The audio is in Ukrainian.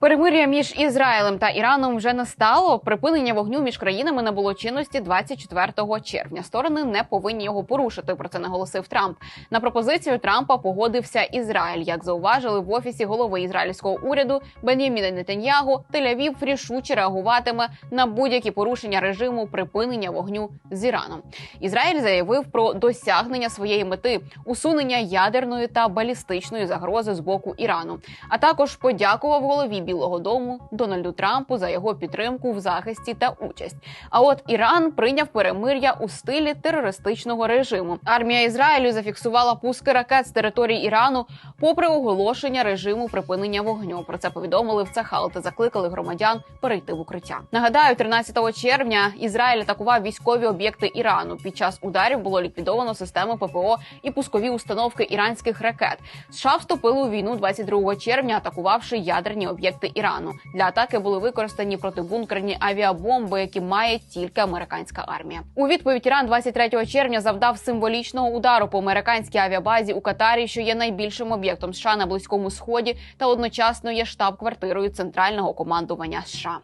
Перемир'я між Ізраїлем та Іраном вже настало. Припинення вогню між країнами набуло чинності 24 червня. Сторони не повинні його порушити. Про це наголосив Трамп. На пропозицію Трампа погодився Ізраїль. Як зауважили в офісі голови ізраїльського уряду Бен'яміна Нетаньягу, Тель-Авів рішуче реагуватиме на будь-які порушення режиму припинення вогню з Іраном. Ізраїль заявив про досягнення своєї мети усунення ядерної та балістичної загрози з боку Ірану, а також подякував голові Білого Дому Дональду Трампу за його підтримку в захисті та участь. А от Іран прийняв перемир'я у стилі терористичного режиму. Армія Ізраїлю зафіксувала пуски ракет з території Ірану, попри оголошення режиму припинення вогню. Про це повідомили в Цахал та закликали громадян перейти в укриття. Нагадаю, 13 червня Ізраїль атакував військові об'єкти Ірану. Під час ударів було ліквідовано системи ППО і пускові установки іранських ракет. США вступили у війну 22 червня, атакувавши ядерні об'єкти Ірану. Для атаки були використані протибункерні авіабомби, які має тільки американська армія. У відповідь Іран 23 червня завдав символічного удару по американській авіабазі у Катарі, що є найбільшим об'єктом США на близькому сході, та одночасно є штаб-квартирою центрального командування США.